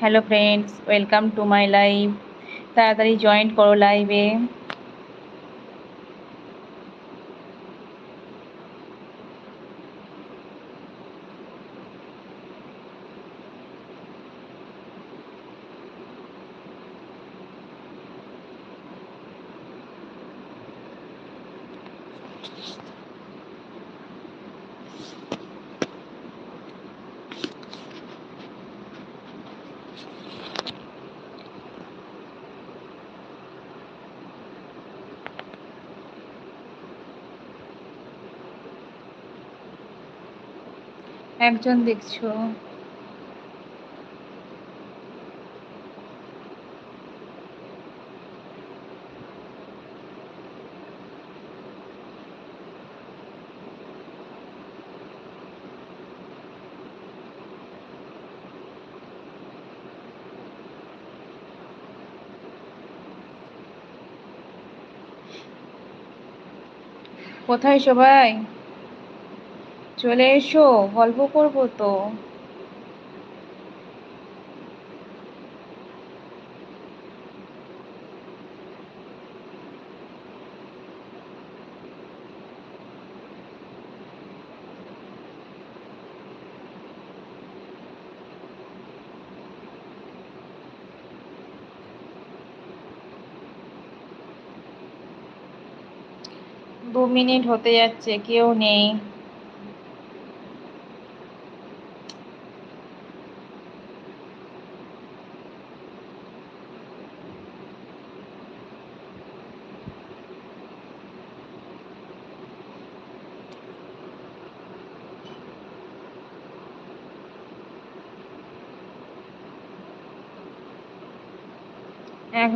Hello friends welcome to my live তাড়াতাড়ি join করো লাইভে একজন দেখছ। কোথায় সবাই? চলে এসো গল্প করব তো। দু মিনিট হতে যাচ্ছে কেউ নেই।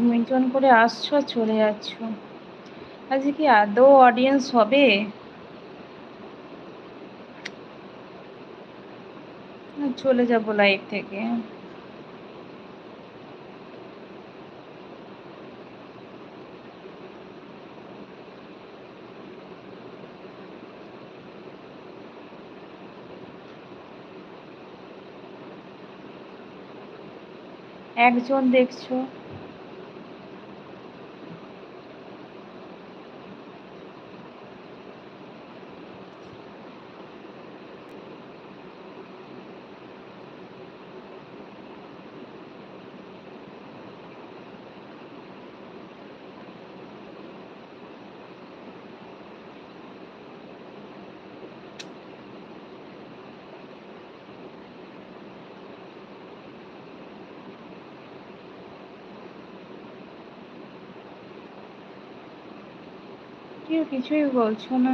এক করে আসছো চলে যাচ্ছ। আজকে কি আদৌ অডিয়েন্স হবে? চলে যাব লাইভ থেকে। একজন দেখছ। কেউ কিছুই বলছো না?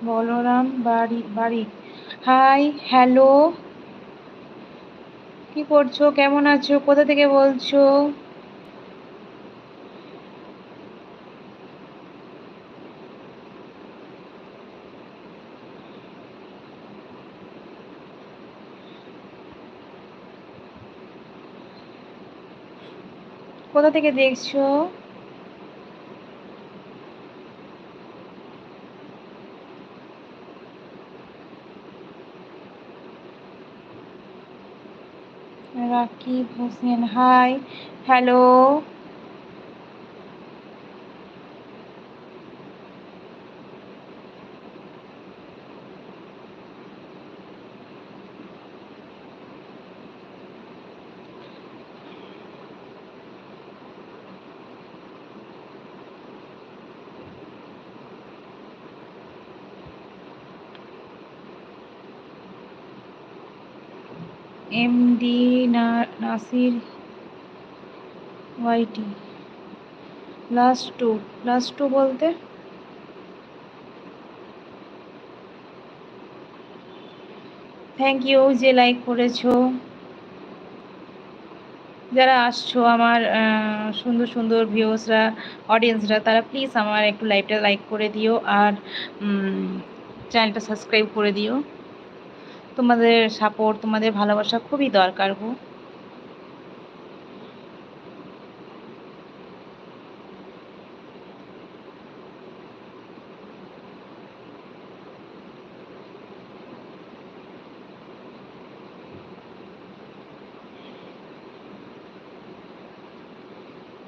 বলরাম বাড়ি বাড়ি। হাই হ্যালো কি করছ? কেমন আছো? কোথা থেকে বলছো? কোথা থেকে দেখছ? Rakib Hossain hi hello MD Nasir YT last two last two বলতে? থ্যাংক ইউ যে লাইক করেছ। যারা আসছো আমার সুন্দর সুন্দর ভিউসরা অডিয়েন্সরা তারা প্লিজ আমার একটু লাইভটা লাইক করে দিও আর চ্যানেলটা সাবস্ক্রাইব করে দিও। তোমাদের সাপোর্ট তোমাদের ভালোবাসা খুবই দরকার গো।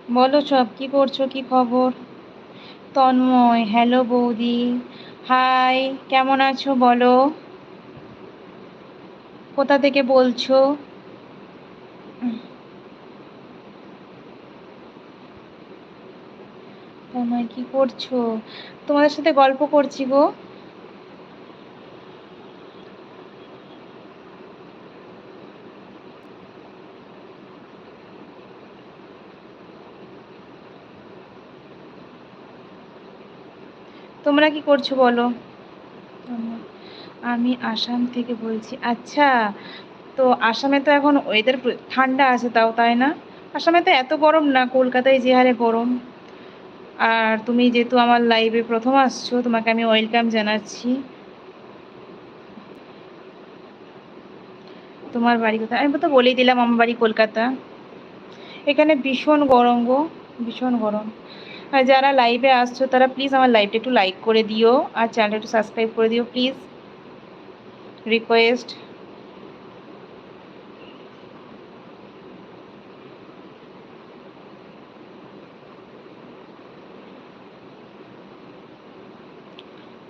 বলো সব, কি করছ, কি খবর? তন্ময় হ্যালো বৌদি। হাই কেমন আছো বলো? কোথা থেকে বলছো? তোমায় কি করছ? তোমাদের সাথে গল্প করছি গো। তোমরা কি করছ বলো? আমি আসাম থেকে বলছি আচ্ছা তো আসামে তো এখন ওয়েদার ঠান্ডা আছে তাও, তাই না? আসামে তো এত গরম না, কলকাতায় যে হারে গরম। আর তুমি যেহেতু আমার লাইভে প্রথম আসছো, তোমাকে আমি ওয়েলকাম জানাচ্ছি। তোমার বাড়ি কোথায়? আমি তো বলেই দিলাম আমার বাড়ি কলকাতা। এখানে ভীষণ গরম গো, ভীষণ গরম। আর যারা লাইভে আসছো, তারা প্লিজ আমার লাইভটা একটু লাইক করে দিও, আর চ্যানেলটা একটু সাবস্ক্রাইব করে দিও প্লিজ রিকোয়েস্ট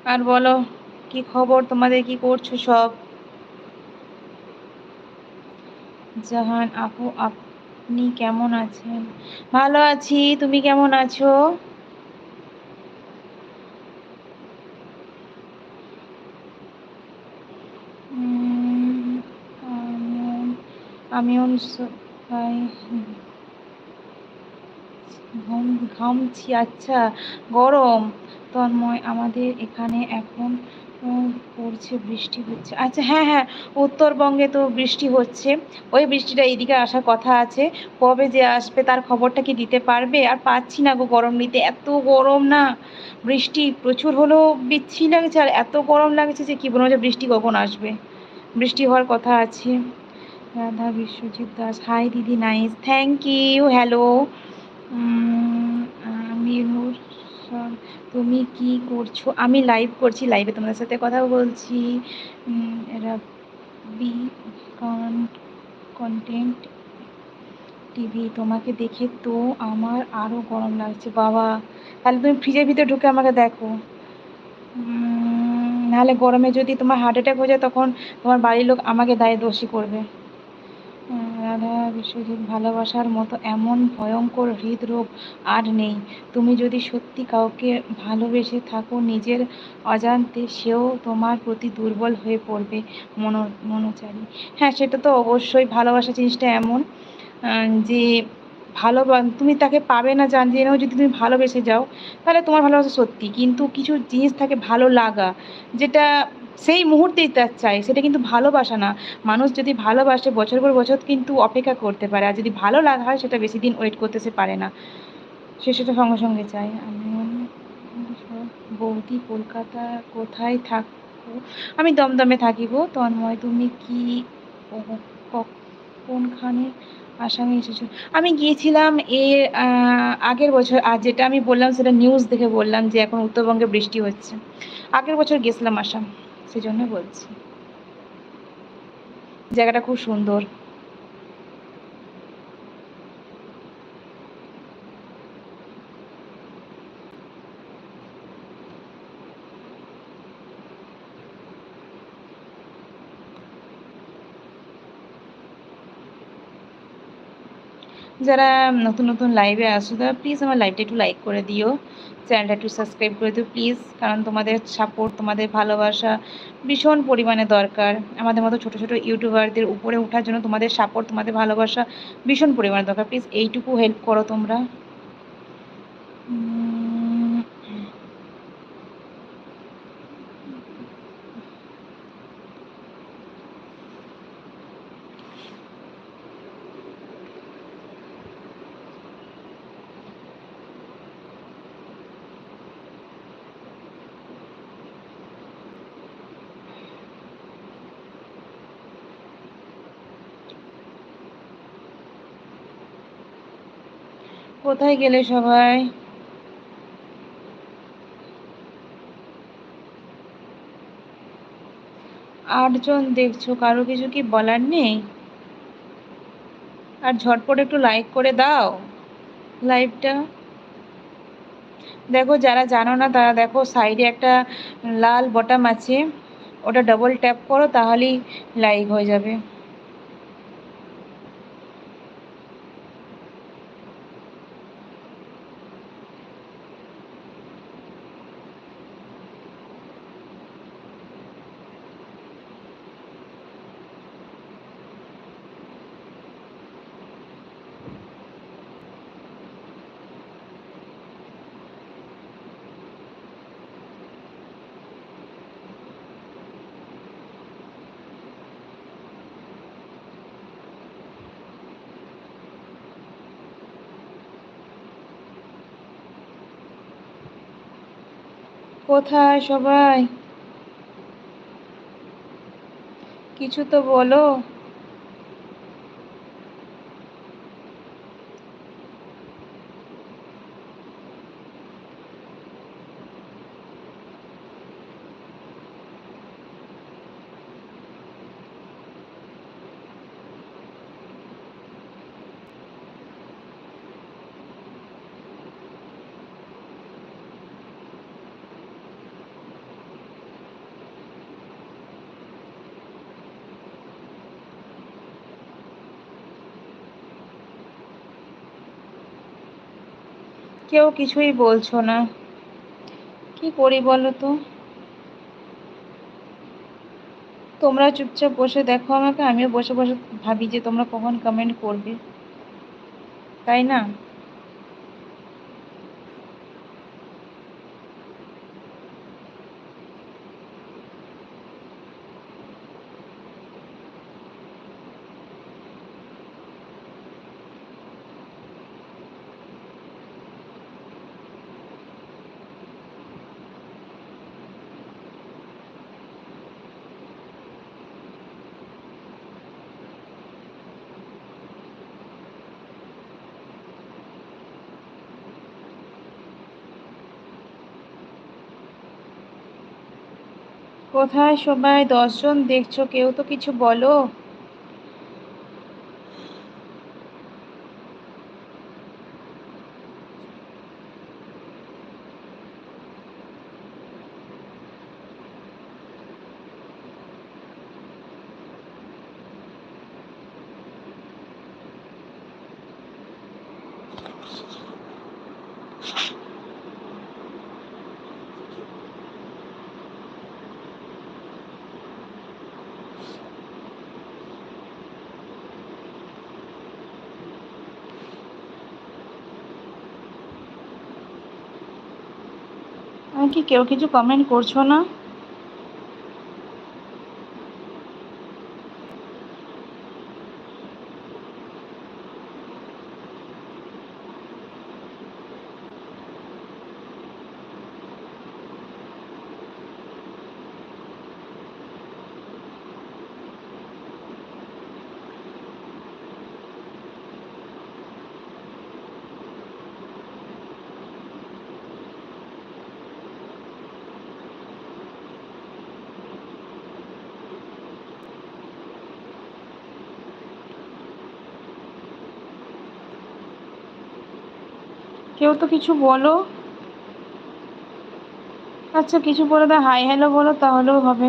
আর বলো, কি খবর? তোমাদের কি করছ সব? জাহান আপু, আপনি কেমন আছেন? ভালো আছি, তুমি কেমন আছো আমিও ঘাম ঘামছি আচ্ছা গরম। তন্ময়, আমাদের এখানে এখন পড়ছে, বৃষ্টি হচ্ছে। আচ্ছা হ্যাঁ হ্যাঁ উত্তরবঙ্গে তো বৃষ্টি হচ্ছে। ওই বৃষ্টিটা এইদিকে আসার কথা আছে। কবে যে আসবে, তার খবরটা কি দিতে পারবে? আর পাচ্ছি না গো গরম নিতে। এত গরম না। বৃষ্টি প্রচুর হলেও বিচ্ছি লাগছে। আর এত গরম লাগছে যে কি বলব, যে বৃষ্টি কখন আসবে? বৃষ্টি হওয়ার কথা আছে। রাধা বিশ্বজিৎ দাস। হাই দিদি nice. Thank you hello Aminur তুমি কি করছ? আমি লাইভ করছি। লাইভে তোমাদের সাথে কথা বলছি। এরা বি কন্টেন্ট টিভি তোমাকে দেখে তো আমার আরও গরম লাগছে। বাবা, তাহলে তুমি ফ্রিজের ভিতরে ঢুকে আমাকে দেখো। নাহলে গরমে যদি তোমার হার্ট অ্যাটাক হয়ে যায়, তখন তোমার বাড়ির লোক আমাকে দায়ে দোষী করবে। রাধা বিশ্বজিৎ ভালোবাসার মতো এমন ভয়ঙ্কর হৃদরোগ আর নেই। তুমি যদি সত্যি কাউকে ভালোবেসে থাকো নিজের অজান্তে, সেও তোমার প্রতি দুর্বল হয়ে পড়বে মনো, মনোচারী। হ্যাঁ সেটা তো অবশ্যই ভালোবাসা জিনিসটা এমন যে ভালো তুমি তাকে পাবে না জান জেনেও যদি তুমি ভালোবেসে যাও, তাহলে তোমার ভালোবাসা সত্যি। কিন্তু কিছু জিনিস থাকে ভালো লাগা, যেটা সেই মুহূর্তেই তার চাই সেটা কিন্তু ভালোবাসা না। মানুষ যদি ভালোবাসে, বছর পর বছর কিন্তু অপেক্ষা করতে পারে। আর যদি ভালো লাগা হয়, সেটা বেশি দিন ওয়েট করতে সে পারে না। সে সেটা সঙ্গে সঙ্গে চায়। আমি বৌদি কলকাতা কোথায় থাকো আমি দমদমে থাকি গো। তন্ময়, তুমি কি কোনখানে আসামে এসেছ? আমি গিয়েছিলাম এর আগের বছর। আর যেটা আমি বললাম, সেটা নিউজ দেখে বললাম যে এখন উত্তরবঙ্গে বৃষ্টি হচ্ছে। আগের বছর গেছিলাম আসাম। সেজন্য বলছি। জায়গাটা খুব সুন্দর। যারা নতুন নতুন লাইভে আসো, তারা প্লিজ আমার লাইভটা একটু লাইক করে দিও। চ্যানেলটা একটু সাবস্ক্রাইব করে দিও প্লিজ কারণ তোমাদের সাপোর্ট তোমাদের ভালোবাসা ভীষণ পরিমাণে দরকার। আমাদের মতো ছোটো ছোটো ইউটিউবারদের উপরে ওঠার জন্য তোমাদের সাপোর্ট তোমাদের ভালোবাসা ভীষণ পরিমাণে দরকার। প্লিজ এইটুকু হেল্প করো তোমরা। কোথায় গেলে সবাই? আটজন দেখছ? কারও কিছু কি বলার নেই? আর ঝটপট একটু লাইক করে দাও লাইভটা দেখো, যারা জানো না, তারা দেখো সাইডে একটা লাল বটাম আছে। ওটা ডবল ট্যাপ করো, তাহলেই লাইভ হয়ে যাবে। কোথায় সবাই? কিছু তো বলো। কেউ কিছুই বলছো না। কি করি বলো তোমরা চুপচাপ বসে দেখো আমাকে, আমিও বসে বসে ভাবি যে তোমরা কখন কমেন্ট করবে। তাই না? কোথায় সবাই দশজন দেখছ কেউ তো কিছু বলো আমি কি কেউ কিছু কমেন্ট করছ না? কেউ তো কিছু বলো? আচ্ছা কিছু বলে দাও হাই হ্যালো বলো তাহলেও হবে।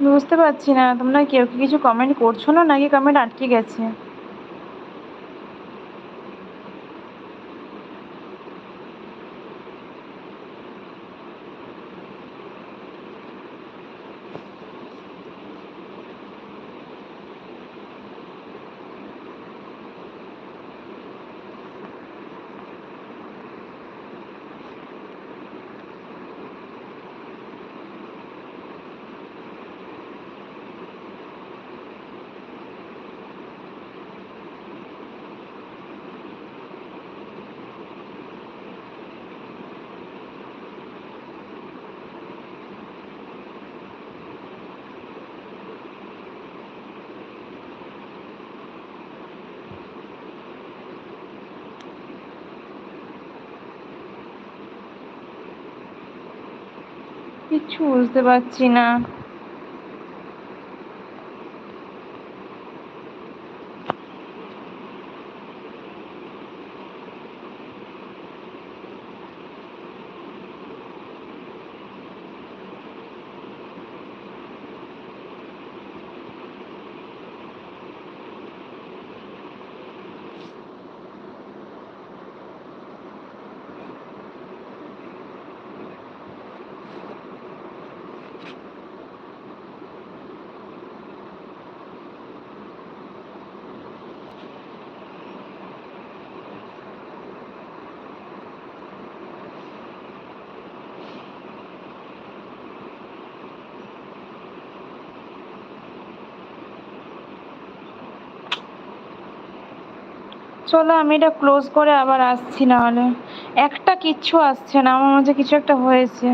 বুঝতে পারছি না। তোমরা কেউ কি কিছু কমেন্ট করছ না? নাকি কমেন্ট আটকে গেছে? কিচ্ছু বুঝতে পারছি না। চলো, আমি এটা ক্লোজ করে আবার আসছি নাহলে। একটা কিচ্ছু আসছে না, আমার মাঝে কিছু একটা হয়েছে।